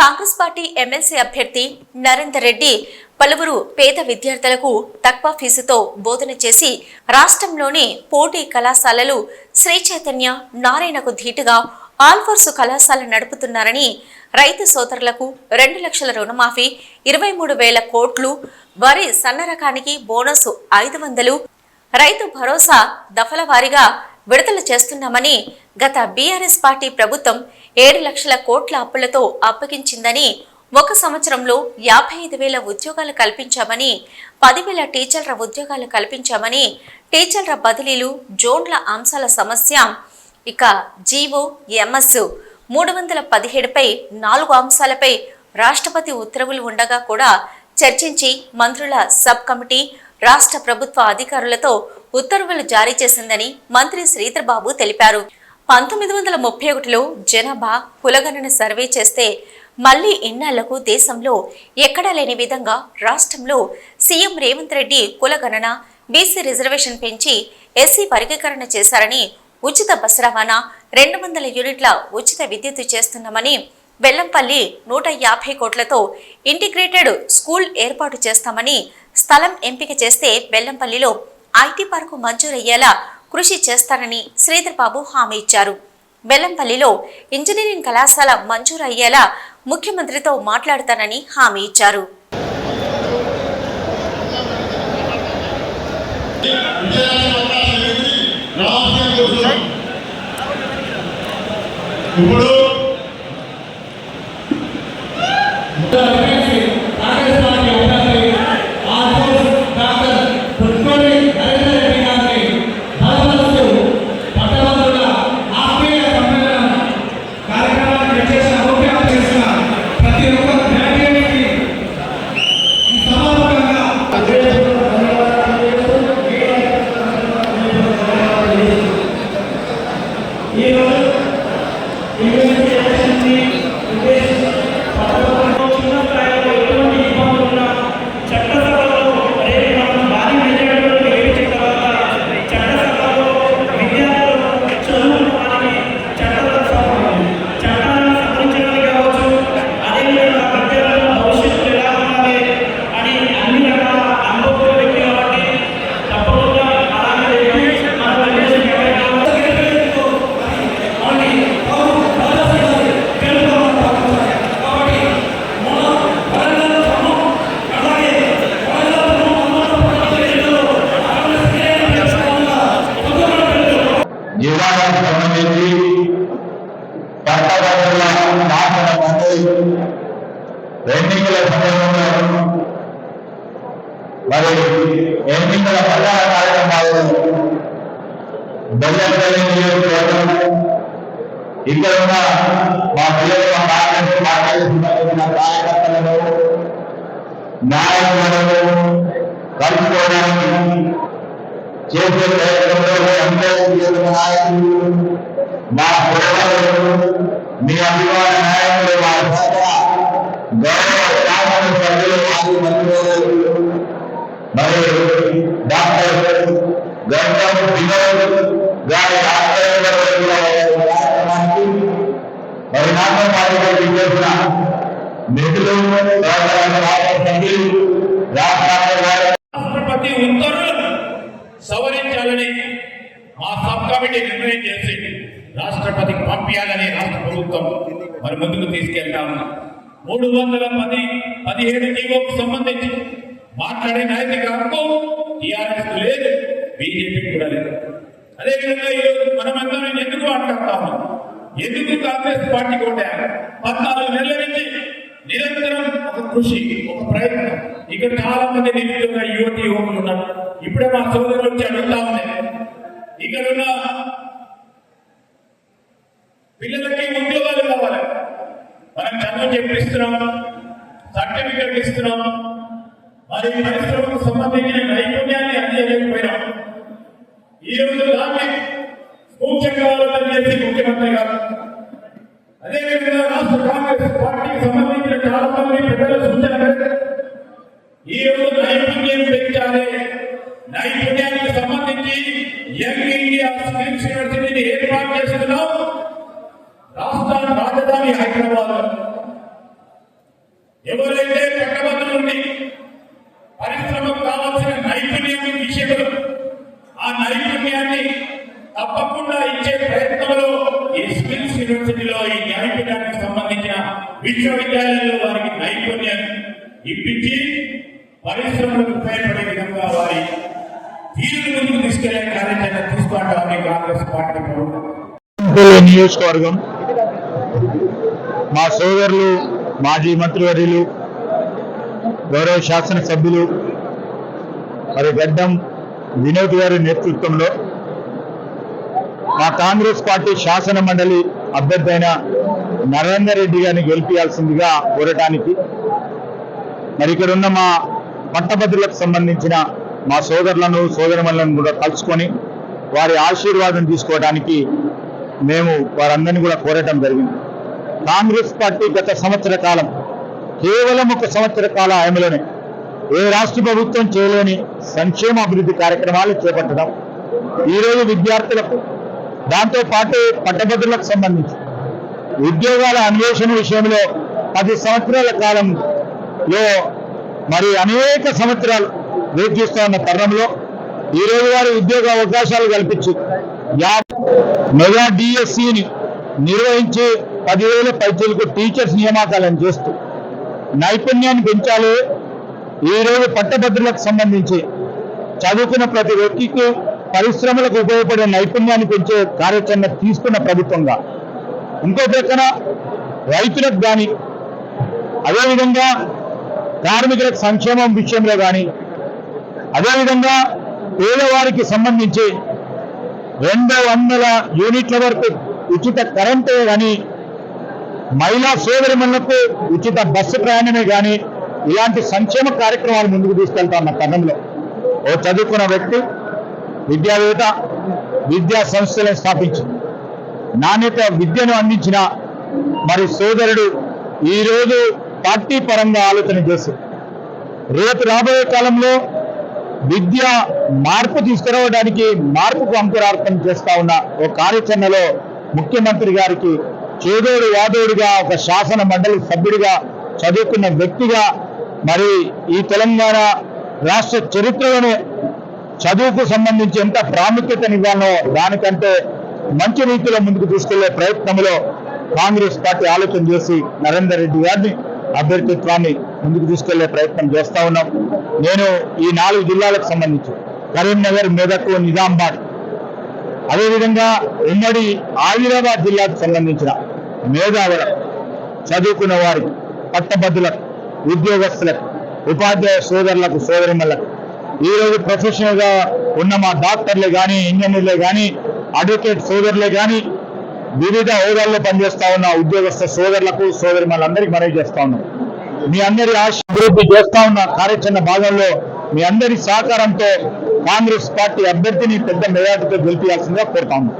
Congress party MLC అభ్యర్థి నరేందర్ రెడ్డి పలువురు పేద విద్యార్థులకు తక్కువ ఫీజుతో బోధన చేసి రాష్ట్రంలోని పోటీ కళాశాలలు శ్రీ చైతన్య నారాయణకు ధీటుగా ఆల్ఫోర్సు కళాశాల నడుపుతున్నారని రైతు సోదరులకు రెండు లక్షల రుణమాఫీ ఇరవై మూడు వేల కోట్లు వరి సన్న రకానికి బోనస్ ఐదు వందలు రైతు భరోసా దఫల వారీగా విడుదల చేస్తున్నామని గత బీఆర్ఎస్ పార్టీ ప్రభుత్వం ఏడు లక్షల కోట్ల అప్పులతో అప్పగించిందని ఒక సంవత్సరంలో యాభై ఐదు వేల ఉద్యోగాలు కల్పించామని పదివేల టీచర్ల ఉద్యోగాలు కల్పించామని టీచర్ల బదిలీలు జోన్ల అంశాల సమస్య ఇక జీవో ఎంఎస్ మూడు వందల పదిహేడుపై నాలుగు అంశాలపై రాష్ట్రపతి ఉత్తర్వులు ఉండగా కూడా చర్చించి మంత్రుల సబ్ కమిటీ రాష్ట్ర ప్రభుత్వ అధికారులతో ఉత్తర్వులు జారీ చేసిందని మంత్రి శ్రీధర్బాబు తెలిపారు. పంతొమ్మిది వందల ముప్పై ఒకటిలో జనాభా కులగణన సర్వే చేస్తే మళ్ళీ ఇన్నాళ్ళకు దేశంలో ఎక్కడా లేని విధంగా రాష్ట్రంలో సీఎం రేవంత్ రెడ్డి కులగణన బీసీ రిజర్వేషన్ పెంచి ఎస్సీ వర్గీకరణ చేశారని ఉచిత బస్ రవాణా రెండు వందల యూనిట్ల ఉచిత విద్యుత్ చేస్తున్నామని బెల్లంపల్లి నూట యాభై కోట్లతో ఇంటిగ్రేటెడ్ స్కూల్ ఏర్పాటు చేస్తామని స్థలం ఎంపిక చేస్తే బెల్లంపల్లిలో ఐటీ పార్కు మంజూరయ్యేలా కృషి చేస్తానని శ్రీధర్ బాబు హామీ ఇచ్చారు. బెల్లంపల్లిలో ఇంజనీరింగ్ కళాశాల మంజూరు అయ్యేలా ముఖ్యమంత్రితో మాట్లాడతానని హామీ ఇచ్చారు. ఇప్పుడు జిల్లాలకు సంబంధించి పట్టభద్రుల శాసన మండలి ఎన్నికల సమయంలో మరి ఎన్నికల ప్రచార కార్యక్రమాలు బెల్లంపల్లి నియోజకవర్గం ఇక్కడ ఉన్న మా పిల్లలు మా కాంగ్రెస్ పార్టీకి సంబంధించిన కార్యకర్తలను నాయకులను కలుపుకోవడానికి చేసే ప్రయత్నంలో అందరూ చేసిన నాయకులు మా కుటుంబాలు మీ అభిమాన నాయకులు మా సహచర గౌరవ శాసన సభ్యులు మాజీ మంత్రులు మరి డాక్టర్ గౌతమ్ వినోద్ గారి ఆధ్వర్యంలో జరిగిన ఈ కార్యక్రమానికి మరి నాతో పాటుగా చేసిన మిత్రులు గౌరవ రాష్ట్ర సభ్యులు రాష్ట్ర గారు రాష్ట్రపతి ఉత్తర్వులను సవరించాలని ఆ సబ్ కమిటీ నిర్ణయం చేసి రాష్ట్రపతికి పంపించాలని రాష్ట్ర ప్రభుత్వం మరి ముందుకు తీసుకెళ్తాము మూడు వందల పది పదిహేడు జీవోకు సంబంధించి మాట్లాడే నైతిక హక్కు టీఆర్ఎస్ లేదు బీజేపీ కూడా లేదు. అదేవిధంగా ఈరోజు మనమందరం ఎందుకు మాట్లాడతాము ఎందుకు కాంగ్రెస్ పార్టీ కూడా పద్నాలుగు నెలల నుంచి నిరంతరం ఒక కృషి ఒక ప్రయత్నం. ఇక్కడ చాలా మంది నిరుద్యోగ యువతి యువకులు ఉన్నారు. ఇప్పుడే మా సోదరులు వచ్చి అడుగుతా ఉన్నాయి ఇక్కడున్న పిల్లలకి ఉద్యోగాలు కావాలి. మనం చదువు చెప్పిస్తున్నాం సర్టిఫికెట్ ఇస్తున్నాం. మరి పరిశ్రమకు సంబంధించిన నైపుణ్యాన్ని అందజేయలేకపోయినాం ఈ రోజు దాన్ని ముఖ్యంగా ఆలోచన ముఖ్యమంత్రి గారు. అదేవిధంగా రాష్ట్ర కాంగ్రెస్ పార్టీకి సంబంధించిన చాలా మంది పెద్దల సూచన ఈ రోజు నైపుణ్యం పెంచాలి. నైపుణ్యం సంబంధించి యంగ్ ఇండియా స్కిల్స్ యూనివర్సిటీని ఏర్పాటు చేస్తున్నాం రాష్ట్ర రాజధాని హైదరాబాద్. ఎవరైతే పట్టభద్రులు ఉండి పరిశ్రమకు కావాల్సిన నైపుణ్యం విషయంలో ఆ నైపుణ్యాన్ని తప్పకుండా ఇచ్చే ప్రయత్నంలో ఈ స్కిల్స్ యూనివర్సిటీలో ఈ నైపుణ్యానికి సంబంధించిన విశ్వవిద్యాలయంలో వారికి నైపుణ్యం ఇప్పించి పరిశ్రమలకు ఉపయోగపడే విధంగా తీసుకెళ్ళే కార్యాచరణ తీసుకుంటామని కాంగ్రెస్ పార్టీ ప్రభుత్వం. నియోజకవర్గం మా సోదరులు మాజీ మంత్రివర్యులు గౌరవ శాసనసభ్యులు మరి గడ్డం వినోద్ గారి నేతృత్వంలో మా కాంగ్రెస్ పార్టీ శాసన మండలి అభ్యర్థి అయిన నరేందర్ రెడ్డి గారిని గెలిపించాల్సిందిగా కోరటానికి మరి ఇక్కడ ఉన్న మా పట్టభద్రులకు సంబంధించిన మా సోదరులను సోదరమణులను కూడా కలుసుకొని వారి ఆశీర్వాదం తీసుకోవడానికి మేము వారందరినీ కూడా కోరటం జరిగింది. కాంగ్రెస్ పార్టీ గత సంవత్సర కాలం కేవలం ఒక సంవత్సర కాల ఆయమలోనే ఏ రాష్ట్ర ప్రభుత్వం చేయలేని సంక్షేమ అభివృద్ధి కార్యక్రమాలు చేపట్టడం ఈరోజు విద్యార్థులకు దాంతో పాటు పట్టభద్రులకు సంబంధించి ఉద్యోగాల అన్వేషణ విషయంలో పది సంవత్సరాల కాలంలో మరి అనేక సంవత్సరాలు వెయిట్ చేస్తూ ఉన్న తరుణంలో ఈ రోజు వారి ఉద్యోగ అవకాశాలు కల్పించి మెగా డిఎస్సిని నిర్వహించి పదివేల పైచీలకు టీచర్స్ నియామకాలను చేస్తూ నైపుణ్యాన్ని పెంచాలి. ఈరోజు రోజు పట్టభద్రులకు సంబంధించి చదువుకున్న ప్రతి వ్యక్తికి పరిశ్రమలకు ఉపయోగపడే నైపుణ్యాన్ని పెంచే కార్యాచరణ తీసుకున్న ప్రభుత్వంగా. ఇంకో ప్రక్కన రైతులకు కానీ అదేవిధంగా కార్మికులకు సంక్షేమం విషయంలో కానీ అదేవిధంగా పేదవారికి సంబంధించి రెండు వందల యూనిట్ల వరకు ఉచిత కరెంటు కానీ మహిళా సోదరిమణులకు ఉచిత బస్సు ప్రయాణమే కానీ ఇలాంటి సంక్షేమ కార్యక్రమాలు ముందుకు తీసుకెళ్తా ఉన్న తరుణంలో ఓ చదువుకున్న వ్యక్తి విద్యావేత్త విద్యా సంస్థలను స్థాపించి నాణ్యత విద్యను అందించిన మరి సోదరుడు ఈరోజు పార్టీ పరంగా ఆలోచన చేసి రేపు రాబోయే కాలంలో విద్య మార్పు తీసుకురావడానికి మార్పుకు అంకురార్పణ చేస్తా ఉన్న ఓ కార్యాచరణలో ముఖ్యమంత్రి గారికి చేదోడు వాదోడుగా ఒక శాసన మండలి సభ్యుడిగా చదువుకున్న వ్యక్తిగా మరి ఈ తెలంగాణ రాష్ట్ర చరిత్రలోనే చదువుకు సంబంధించి ఎంత ప్రాముఖ్యతనివ్వాలో దానికంటే మంచి రీతిలో ముందుకు తీసుకెళ్ళే ప్రయత్నంలో కాంగ్రెస్ పార్టీ ఆలోచన చేసి నరేందర్ రెడ్డి గారిని అభ్యర్థిత్వాన్ని ముందుకు తీసుకెళ్ళే ప్రయత్నం చేస్తా ఉన్నాం. నేను ఈ నాలుగు జిల్లాలకు సంబంధించి కరీంనగర్ మెదక్ నిజామాబాద్. అదేవిధంగా ఉమ్మడి ఆదిలాబాద్ జిల్లాకు సంబంధించిన మేధావులకు చదువుకున్న వారికి పట్టభద్రులకు ఉద్యోగస్తులకు ఉపాధ్యాయ సోదరులకు సోదరిమలకు ఈ రోజు ఉన్న మా డాక్టర్లే కానీ ఇంజనీర్లే కానీ అడ్వకేట్ సోదరులే కానీ వివిధ హోదాల్లో పనిచేస్తా ఉన్న ఉద్యోగస్థ సోదరులకు సోదరిమలందరికీ మనవి చేస్తా ఉన్నాం. మీ అందరి ఆశ అభివృద్ధి చేస్తా ఉన్న కార్యాచరణ భాగంలో మీ అందరి సహకారంతో కాంగ్రెస్ పార్టీ అభ్యర్థిని పెద్ద మెజార్టీతో గెలిపించాల్సిందిగా కోరుతా ఉన్నాం.